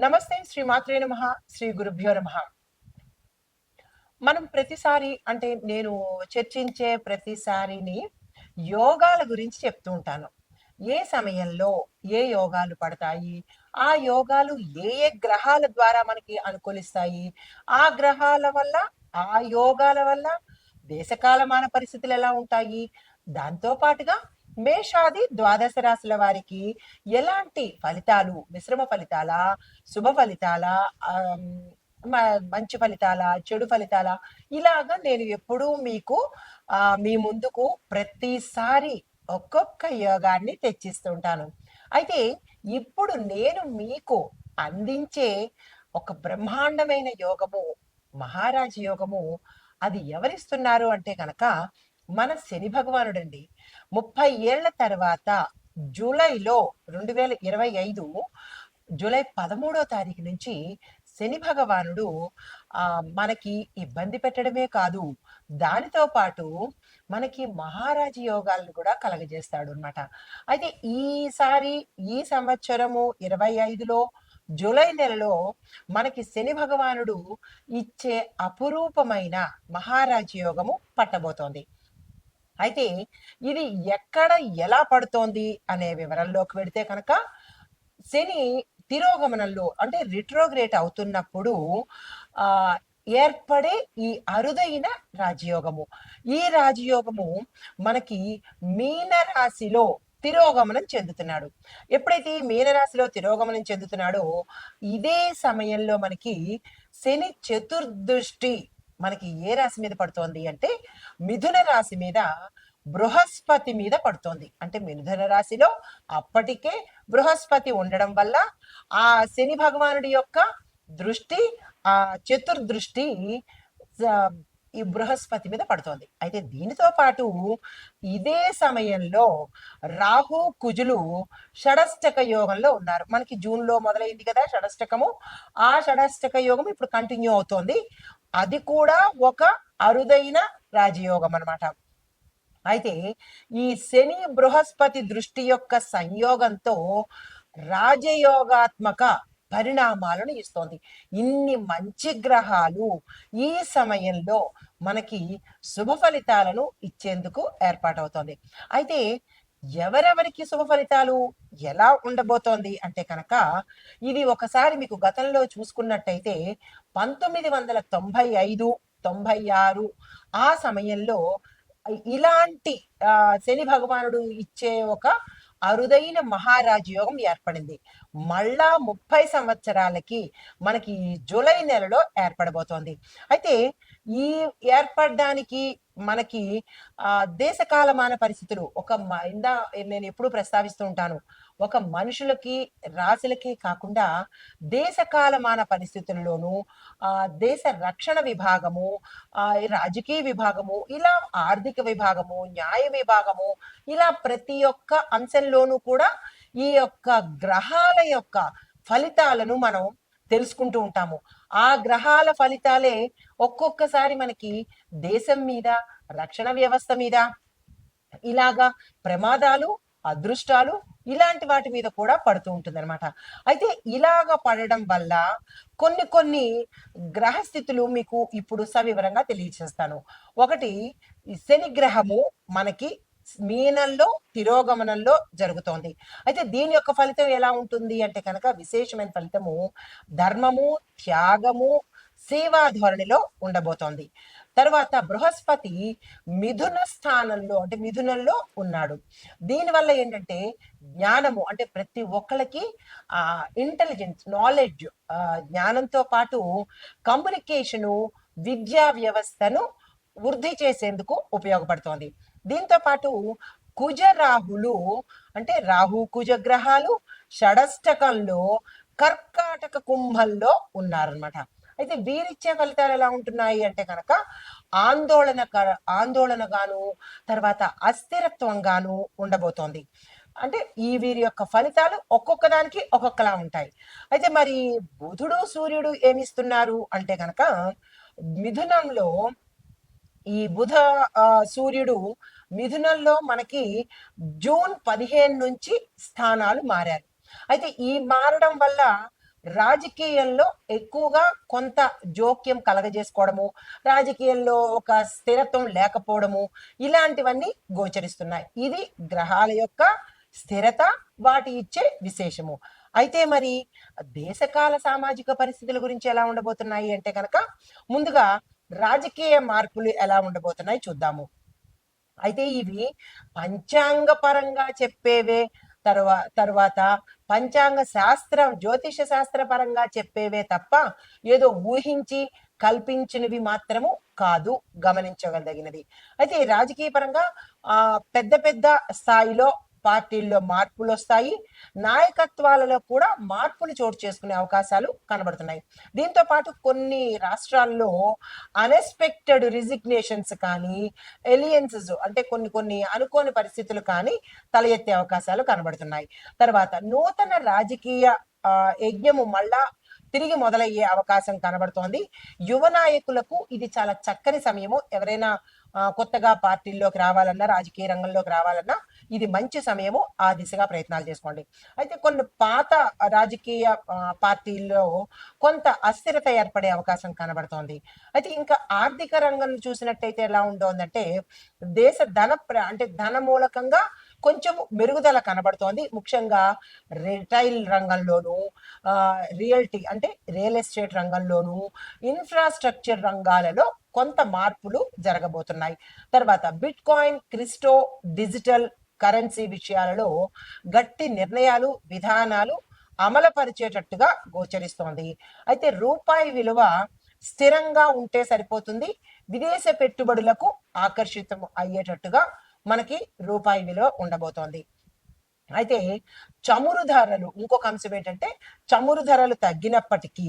నమస్తే శ్రీ మాత్రే నమ శ్రీ గురుభ్యో నమ. మనం ప్రతిసారి అంటే నేను చర్చించే ప్రతిసారిని యోగాల గురించి చెప్తూ ఉంటాను. ఏ సమయంలో ఏ యోగాలు పడతాయి? ఆ యోగాలు ఏ ఏ గ్రహాల ద్వారా మనకి అనుకూలిస్తాయి? ఆ గ్రహాల వల్ల ఆ యోగాల వల్ల దేశకాలమాన పరిస్థితులు ఎలా ఉంటాయి? దాంతో పాటుగా మేషాది ద్వాదశ రాశుల వారికి ఎలాంటి ఫలితాలు మిశ్రమ ఫలితాల శుభ ఫలితాల మ- మంచి ఫలితాల చెడు ఫలితాల? ఇలాగా నేను ఎప్పుడూ మీకు ఆ మీ ముందుకు ప్రతిసారి ఒక్కొక్క యోగాన్ని తెచ్చిస్తుంటాను. అయితే ఇప్పుడు నేను మీకు అందించే ఒక బ్రహ్మాండమైన యోగము మహారాజ యోగము అది ఎవరిస్తున్నారు అంటే కనుక మన శని భగవానుడండి. ముప్పై ఏళ్ళ తర్వాత జూలైలో రెండు వేల ఇరవై ఐదు జూలై పదమూడో తారీఖు నుంచి శని భగవానుడు ఆ మనకి ఇబ్బంది పెట్టడమే కాదు దానితో పాటు మనకి మహారాజ యోగాలను కూడా కలగజేస్తాడు అన్నమాట అయితే ఈసారి ఈ సంవత్సరము ఇరవై ఐదులో జూలై నెలలో మనకి శని భగవానుడు ఇచ్చే అపురూపమైన మహారాజ యోగము పట్టబోతోంది. అయితే ఇది ఎక్కడ ఎలా పడుతోంది అనే వివరంలోకి వెడితే కనుక శని తిరోగమనంలో అంటే రిట్రోగ్రేట్ అవుతున్నప్పుడు ఆ ఏర్పడే ఈ అరుదైన రాజయోగము. ఈ రాజయోగము మనకి మీన రాశిలో తిరోగమనం చెందుతున్నాడు. ఎప్పుడైతే ఈ మీనరాశిలో తిరోగమనం చెందుతున్నాడో ఇదే సమయంలో మనకి శని చతుర్దృష్టి మనకి ఏ రాశి మీద పడుతోంది అంటే మిథున రాశి మీద బృహస్పతి మీద పడుతోంది. అంటే మిథున రాశిలో అప్పటికే బృహస్పతి ఉండడం వల్ల ఆ శని భగవానుడి యొక్క దృష్టి ఆ చతుర్దృష్టి ఈ బృహస్పతి మీద పడుతోంది. అయితే దీనితో పాటు ఇదే సమయంలో రాహు కుజులు షడష్టక యోగంలో ఉన్నారు. మనకి జూన్లో మొదలైంది కదా షడష్టకము. ఆ షడష్టక యోగం ఇప్పుడు కంటిన్యూ అవుతోంది. అది కూడా ఒక అరుదైన రాజయోగం అన్నమాట. అయితే ఈ శని బృహస్పతి దృష్టి యొక్క సంయోగంతో రాజయోగాత్మక పరిణామాలను ఇస్తోంది. ఇన్ని మంచి గ్రహాలు ఈ సమయంలో మనకి శుభ ఫలితాలను ఇచ్చేందుకు ఏర్పాటవుతోంది. అయితే ఎవరెవరికి శుభ ఫలితాలు ఎలా ఉండబోతోంది అంటే కనుక ఇది ఒకసారి మీకు గతంలో చూసుకున్నట్టయితే పంతొమ్మిది వందల తొంభై ఐదు తొంభై ఆరు ఆ సమయంలో ఇలాంటి శని భగవానుడు ఇచ్చే ఒక అరుదైన మహారాజ యోగం ఏర్పడింది. మళ్ళా ముప్పై సంవత్సరాలకి మనకి జూలై నెలలో ఏర్పడబోతోంది. అయితే ఈ ఏర్పడడానికి మనకి ఆ దేశకాలమాన పరిస్థితులు ఒక మ- ఇందా నేను ఎప్పుడు ప్రస్తావిస్తూ ఉంటాను. ఒక మనుషులకి రాశులకి కాకుండా దేశకాలమాన పరిస్థితుల్లోనూ ఆ దేశ రక్షణ విభాగము ఆ రాజకీయ విభాగము ఇలా ఆర్థిక విభాగము న్యాయ విభాగము ఇలా ప్రతి ఒక్క అంశంలోనూ కూడా ఈ యొక్క గ్రహాల యొక్క ఫలితాలను మనం తెలుసుకుంటూ ఉంటాము. ఆ గ్రహాల ఫలితాలే ఒక్కొక్కసారి మనకి దేశం మీద రక్షణ వ్యవస్థ మీద ఇలాగా ప్రమాదాలు అదృష్టాలు ఇలాంటి వాటి మీద కూడా పడుతూ ఉంటుంది అనమాట అయితే ఇలాగ పడడం వల్ల కొన్ని కొన్ని గ్రహ స్థితులు మీకు ఇప్పుడు సవివరంగా తెలియజేస్తాను ఒకటి శని గ్రహము మనకి మీనంలో తిరోగమనంలో జరుగుతోంది. అయితే దీని యొక్క ఫలితం ఎలా ఉంటుంది అంటే కనుక విశేషమైన ఫలితము ధర్మము త్యాగము సేవా ధోరణిలో ఉండబోతోంది. తర్వాత బృహస్పతి మిథున స్థానంలో అంటే మిథునంలో ఉన్నాడు. దీనివల్ల ఏంటంటే జ్ఞానము అంటే ప్రతి ఒక్కళ్ళకి ఆ ఇంటెలిజెన్స్ నాలెడ్జ్ జ్ఞానంతో పాటు కమ్యూనికేషను విద్యా వ్యవస్థను వృద్ధి చేసేందుకు ఉపయోగపడుతోంది. దీంతో పాటు కుజ రాహులు అంటే రాహు కుజ గ్రహాలు షడష్టకంలో కర్కాటక కుంభంలో ఉన్నారనమాట అయితే వీరిచ్చే ఫలితాలు ఎలా ఉంటున్నాయి అంటే కనుక ఆందోళన ఆందోళనగాను తర్వాత అస్థిరత్వంగాను ఉండబోతోంది. అంటే ఈ వీరి యొక్క ఫలితాలు ఒక్కొక్క దానికి ఒక్కొక్కలా ఉంటాయి. అయితే మరి బుధుడు సూర్యుడు ఏమిస్తున్నారు అంటే కనుక మిథునంలో ఈ బుధ సూర్యుడు మిథునంలో మనకి జూన్ పదిహేను నుంచి స్థానాలు మారారు అయితే ఈ మారడం వల్ల రాజకీయంలో ఎక్కువగా కొంత జోక్యం కలగజేసుకోవడము రాజకీయంలో ఒక స్థిరత్వం లేకపోవడము ఇలాంటివన్నీ గోచరిస్తున్నాయి. ఇది గ్రహాల యొక్క స్థిరత వాటి ఇచ్చే విశేషము. అయితే మరి దేశకాల సామాజిక పరిస్థితుల గురించి ఎలా ఉండబోతున్నాయి అంటే కనుక ముందుగా రాజకీయ మార్పులు ఎలా ఉండబోతున్నాయి చూద్దాము. అయితే ఇవి పంచాంగ పరంగా చెప్పేవే తర్వా తర్వాత పంచాంగ శాస్త్రం జ్యోతిష శాస్త్ర పరంగా చెప్పేవే తప్ప ఏదో ఊహించి కల్పించినవి మాత్రము కాదు గమనించగలిగినది అయితే రాజకీయ పరంగా ఆ పెద్ద పెద్ద స్థాయిలో పార్టీల్లో మార్పులు వస్తాయి నాయకత్వాలలో కూడా మార్పులు చోటు చేసుకునే అవకాశాలు కనబడుతున్నాయి. దీంతో పాటు కొన్ని రాష్ట్రాల్లో అన్ఎక్స్పెక్టెడ్ రిజిగ్నేషన్స్ కానీ ఎలియన్సెస్ అంటే కొన్ని కొన్ని అనుకోని పరిస్థితులు కానీ తల ఎత్తే అవకాశాలు కనబడుతున్నాయి. తర్వాత నూతన రాజకీయ యజ్ఞము మళ్ళా తిరిగి మొదలయ్యే అవకాశం కనబడుతోంది. యువ నాయకులకు ఇది చాలా చక్కని సమయము. ఎవరైనా కొత్తగా పార్టీల్లోకి రావాలన్నా రాజకీయ రంగంలోకి రావాలన్నా ఇది మంచి సమయము ఆ దిశగా ప్రయత్నాలు చేసుకోండి. అయితే కొన్ని పాత రాజకీయ పార్టీల్లో కొంత అస్థిరత ఏర్పడే అవకాశం కనబడుతోంది. అయితే ఇంకా ఆర్థిక రంగం చూసినట్టయితే ఎలా ఉంటుందంటే దేశ ధన ప్ర- అంటే ధన మూలకంగా కొంచెం మెరుగుదల కనబడుతోంది. ముఖ్యంగా రిటైల్ రంగంలోను రియల్టీ అంటే రియల్ ఎస్టేట్ రంగంలోను ఇన్ఫ్రాస్ట్రక్చర్ రంగాలలో కొంత మార్పులు జరగబోతున్నాయి. తర్వాత bitcoin crypto digital currency విషయాలలో గట్టి నిర్ణయాలు విధానాలు అమలుపరిచేటట్టుగా గోచరిస్తోంది. అయితే రూపాయి విలువ స్థిరంగా ఉంటే సరిపోతుంది. విదేశ పెట్టుబడులకు ఆకర్షితం అయ్యేటట్టుగా మనకి రూపాయి విలువ ఉండబోతోంది. అయితే చమురు ధరలు ఇంకొక అంశం ఏంటంటే చమురు ధరలు తగ్గినప్పటికీ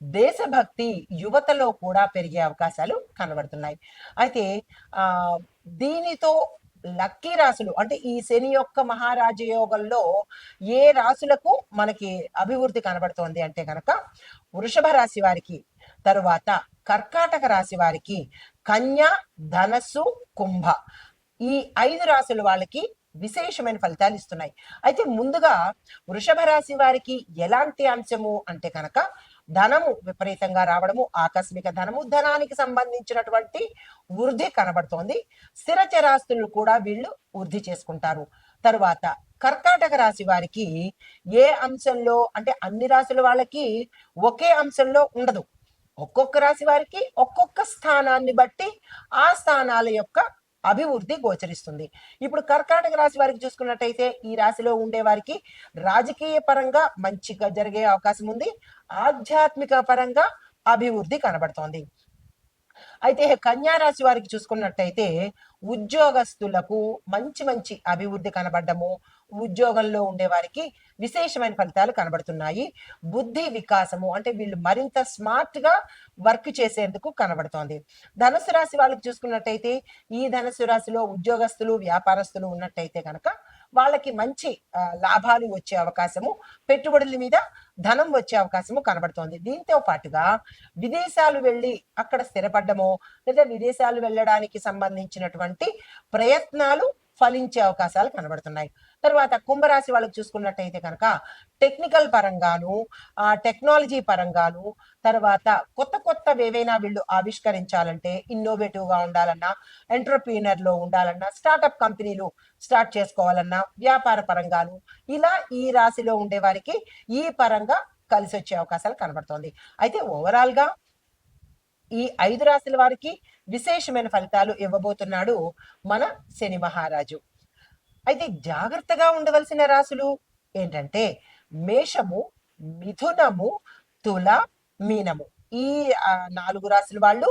దేశభక్తి యువతలో కూడా పెరిగే అవకాశాలు కనబడుతున్నాయి. అయితే ఆ దీనితో లక్కీ రాశులు అంటే ఈ శని యొక్క మహారాజ యోగంలో ఏ రాశులకు మనకి అభివృద్ధి కనబడుతోంది అంటే కనుక వృషభ రాశి వారికి తరువాత కర్కాటక రాశి వారికి కన్య ధనస్సు కుంభ ఈ ఐదు రాశుల వాళ్ళకి విశేషమైన ఫలితాలు ఇస్తున్నాయి. అయితే ముందుగా వృషభ రాశి వారికి ఎలాంటి అంశము అంటే కనుక ధనము విపరీతంగా రావడము ఆకస్మిక ధనము ధనానికి సంబంధించినటువంటి వృద్ధి కనబడుతోంది. స్థిరచరాస్తులు కూడా వీళ్ళు వృద్ధి చేసుకుంటారు. తరువాత కర్కాటక రాశి వారికి ఏ అంశంలో అంటే అన్ని రాశుల వాళ్ళకి ఒకే అంశంలో ఉండదు. ఒక్కొక్క రాశి వారికి ఒక్కొక్క స్థానాన్ని బట్టి ఆ స్థానాల యొక్క అభివృద్ధి గోచరిస్తుంది. ఇప్పుడు కర్కాటక రాశి వారికి చూసుకున్నట్టయితే ఈ రాశిలో ఉండే వారికి రాజకీయ పరంగా మంచిగా జరిగే అవకాశం ఉంది. ఆధ్యాత్మిక పరంగా అభివృద్ధి కనబడుతోంది. అయితే కన్యా రాశి వారికి చూసుకున్నట్టయితే ఉద్యోగస్తులకు మంచి మంచి అభివృద్ధి కనబడము ఉద్యోగంలో ఉండే వారికి విశేషమైన ఫలితాలు కనబడుతున్నాయి. బుద్ధి వికాసము అంటే వీళ్ళు మరింత స్మార్ట్గా వర్క్ చేసేందుకు కనబడుతోంది. ధనుసు రాశి వాళ్ళకి చూసుకున్నట్టయితే ఈ ధనుసు రాశిలో ఉద్యోగస్తులు వ్యాపారస్తులు ఉన్నట్టయితే కనుక వాళ్ళకి మంచి లాభాలు వచ్చే అవకాశము పెట్టుబడుల మీద ధనం వచ్చే అవకాశము కనబడుతోంది. దీంతో పాటుగా విదేశాలు వెళ్ళి అక్కడ స్థిరపడ్డమో లేదా విదేశాలు వెళ్ళడానికి సంబంధించినటువంటి ప్రయత్నాలు ఫలించే అవకాశాలు కనబడుతున్నాయి. తర్వాత కుంభరాశి వాళ్ళకి చూసుకున్నట్టయితే కనుక టెక్నికల్ పరంగాను ఆ టెక్నాలజీ పరంగాను తర్వాత కొత్త కొత్త ఏవైనా వీళ్ళు ఆవిష్కరించాలంటే ఇన్నోవేటివ్గా ఉండాలన్నా ఎంటర్ప్రీనర్లో ఉండాలన్నా స్టార్టప్ కంపెనీలు స్టార్ట్ చేసుకోవాలన్నా వ్యాపార పరంగాను ఇలా ఈ రాశిలో ఉండే వారికి ఈ పరంగా కలిసి వచ్చే అవకాశాలు కనబడుతోంది. అయితే ఓవరాల్గా ఈ ఐదు రాశుల వారికి విశేషమైన ఫలితాలు ఇవ్వబోతున్నాడు మన శని మహారాజు. అయితే జాగ్రత్తగా ఉండవలసిన రాశులు ఏంటంటే మేషము మిథునము తుల మీనము. ఈ నాలుగు రాశుల వాళ్ళు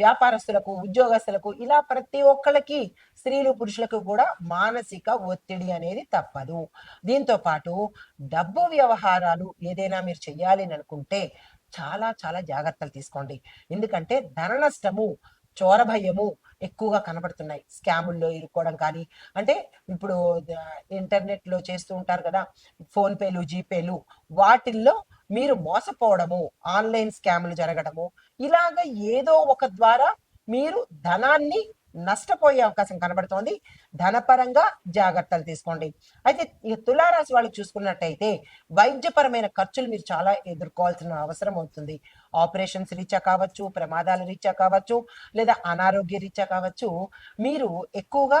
వ్యాపారస్తులకు ఉద్యోగస్తులకు ఇలా ప్రతి ఒక్కళ్ళకి స్త్రీలు పురుషులకు కూడా మానసిక ఒత్తిడి అనేది తప్పదు. దీంతో పాటు డబ్బు వ్యవహారాలు ఏదైనా మీరు చెయ్యాలి అని అనుకుంటే చాలా చాలా జాగ్రత్తలు తీసుకోండి. ఎందుకంటే ధన నష్టము చోరభయము ఎక్కువగా కనబడుతున్నాయి. స్కాముల్లో ఇరుక్కోవడం కానీ అంటే ఇప్పుడు ఇంటర్నెట్లో చేస్తూ ఉంటారు కదా ఫోన్ పేలు జీపేలు వాటిల్లో మీరు మోసపోవడము ఆన్లైన్ స్కాములు జరగడము ఇలాగ ఏదో ఒక ద్వారా మీరు ధనాన్ని నష్టపోయే అవకాశం కనబడుతోంది. ధనపరంగా జాగ్రత్తలు తీసుకోండి. అయితే ఈ తులారాశి వాళ్ళు చూసుకున్నట్టయితే వైద్యపరమైన ఖర్చులు మీరు చాలా ఎదుర్కోవాల్సిన అవసరం అవుతుంది. ఆపరేషన్స్ రీత్యా కావచ్చు ప్రమాదాల రీత్యా కావచ్చు లేదా అనారోగ్య రీత్యా కావచ్చు మీరు ఎక్కువగా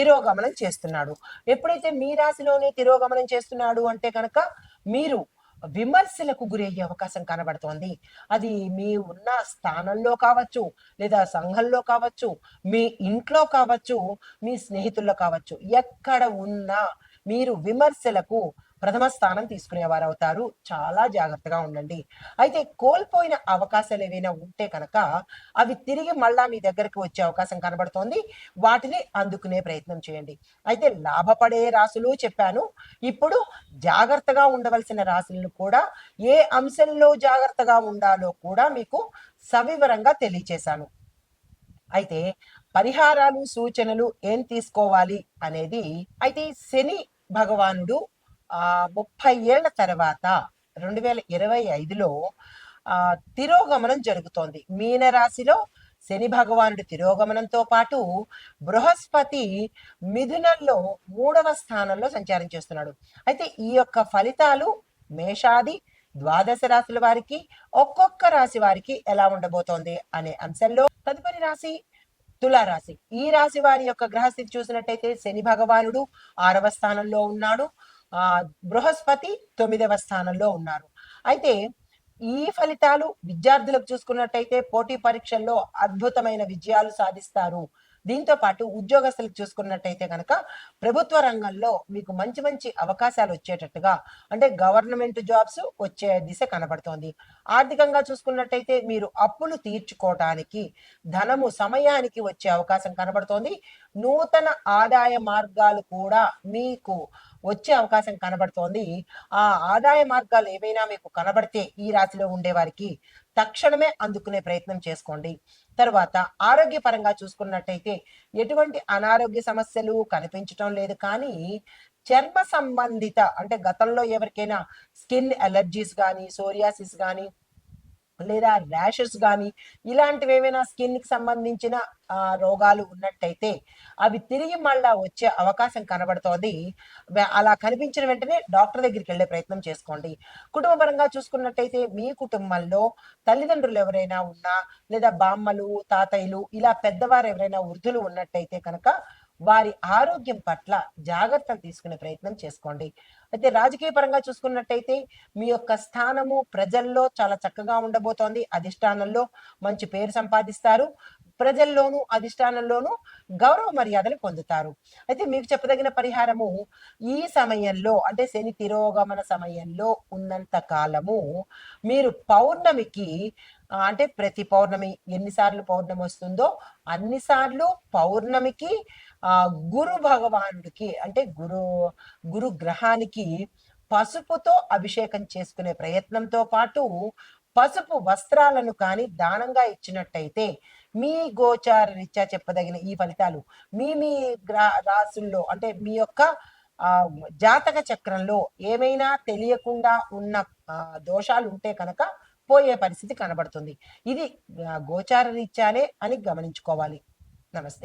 తిరోగమనం చేస్తున్నాడు. ఎప్పుడైతే మీ రాశిలోనే తిరోగమనం చేస్తున్నాడు అంటే కనుక మీరు విమర్శలకు గురయ్యే అవకాశం కనబడుతోంది. అది మీ ఉన్న స్థానంలో కావచ్చు లేదా సంఘంలో కావచ్చు మీ ఇంట్లో కావచ్చు మీ స్నేహితుల్లో కావచ్చు ఎక్కడ ఉన్నా మీరు విమర్శలకు ప్రథమ స్థానం తీసుకునేవారు అవుతారు చాలా జాగ్రత్తగా ఉండండి. అయితే కోల్పోయిన అవకాశాలు ఏవైనా ఉంటే కనుక అవి తిరిగి మళ్ళా మీ దగ్గరికి వచ్చే అవకాశం కనబడుతోంది. వాటిని అందుకునే ప్రయత్నం చేయండి. అయితే లాభపడే రాసులు చెప్పాను. ఇప్పుడు జాగ్రత్తగా ఉండవలసిన రాశులను కూడా ఏ అంశంలో జాగ్రత్తగా ఉండాలో కూడా మీకు సవివరంగా తెలియచేశాను. అయితే పరిహారాలు సూచనలు ఏం తీసుకోవాలి అనేది అయితే శని భగవానుడు ముప్పై ఏళ్ళ తర్వాత రెండు వేల ఇరవై ఐదులో ఆ తిరోగమనం జరుగుతోంది. మీనరాశిలో శని భగవానుడి తిరోగమనంతో పాటు బృహస్పతి మిథునంలో మూడవ స్థానంలో సంచారం చేస్తున్నాడు. అయితే ఈ యొక్క ఫలితాలు మేషాది ద్వాదశ రాశుల వారికి ఒక్కొక్క రాశి వారికి ఎలా ఉండబోతోంది అనే అంశంలో తదుపరి రాశి తులారాశి. ఈ రాశి వారి యొక్క గ్రహస్థితి చూసినట్టయితే శని భగవానుడు ఆరవ స్థానంలో ఉన్నాడు. బృహస్పతి తొమ్మిదవ స్థానంలో ఉన్నారు. అయితే ఈ ఫలితాలు విద్యార్థులకు చూసుకున్నట్టయితే పోటీ పరీక్షల్లో అద్భుతమైన విజయాలు సాధిస్తారు. దీంతో పాటు ఉద్యోగస్తులకు చూసుకున్నట్టయితే కనుక ప్రభుత్వ రంగంలో మీకు మంచి మంచి అవకాశాలు వచ్చేటట్టుగా అంటే గవర్నమెంట్ జాబ్స్ వచ్చే దిశ కనబడుతోంది. ఆర్థికంగా చూసుకున్నట్టయితే మీరు అప్పులు తీర్చుకోవటానికి ధనము సమయానికి వచ్చే అవకాశం కనబడుతోంది. నూతన ఆదాయ మార్గాలు కూడా మీకు వచ్చే అవకాశం కనబడుతోంది. ఆ ఆదాయ మార్గాలు ఏవైనా మీకు కనబడితే ఈ రాశిలో ఉండే వారికి తక్షణమే అందుకునే ప్రయత్నం చేసుకోండి. తర్వాత ఆరోగ్యపరంగా చూసుకున్నట్టయితే ఎటువంటి అనారోగ్య సమస్యలు కనిపించటం లేదు. కానీ చర్మ సంబంధిత అంటే గతంలో ఎవరికైనా స్కిన్ అలర్జీస్ కానీ సోరియాసిస్ కానీ లేదా ర్యాషెస్ కానీ ఇలాంటివి ఏమైనా స్కిన్కి సంబంధించిన రోగాలు ఉన్నట్టయితే అవి తిరిగి మళ్ళా వచ్చే అవకాశం కనబడుతోంది. అలా కనిపించిన వెంటనే డాక్టర్ దగ్గరికి వెళ్ళే ప్రయత్నం చేసుకోండి. కుటుంబపరంగా చూసుకున్నట్టయితే మీ కుటుంబంలో తల్లిదండ్రులు ఎవరైనా ఉన్నా లేదా బామ్మలు తాతయ్యలు ఇలా పెద్దవారు ఎవరైనా వృద్ధులు ఉన్నట్టయితే కనుక వారి ఆరోగ్యం పట్ల జాగ్రత్తలు తీసుకునే ప్రయత్నం చేసుకోండి. అయితే రాజకీయ పరంగా చూసుకున్నట్టయితే మీ యొక్క స్థానము ప్రజల్లో చాలా చక్కగా ఉండబోతోంది. అధిష్టానంలో మంచి పేరు సంపాదిస్తారు. ప్రజల్లోనూ అధిష్టానంలోనూ గౌరవ మర్యాదలు పొందుతారు. అయితే మీకు చెప్పదగిన పరిహారము ఈ సమయంలో అంటే శని తిరోగమన సమయంలో ఉన్నంత కాలము మీరు పౌర్ణమికి అంటే ప్రతి పౌర్ణమి ఎన్నిసార్లు పౌర్ణమి వస్తుందో అన్నిసార్లు పౌర్ణమికి ఆ గురు భగవానుడికి అంటే గురు గురు గ్రహానికి పసుపుతో అభిషేకం చేసుకునే ప్రయత్నంతో పాటు పసుపు వస్త్రాలను కానీ దానంగా ఇచ్చినట్టయితే మీ గోచార రీత్యా చెప్పదగిన ఈ ఫలితాలు మీ మీ గ్రా రాసుల్లో అంటే మీ యొక్క జాతక చక్రంలో ఏమైనా తెలియకుండా ఉన్న దోషాలు ఉంటే కనుక పోయే పరిస్థితి కనబడుతుంది. ఇది గోచార రీత్యానే అని గమనించుకోవాలి. నమస్తే.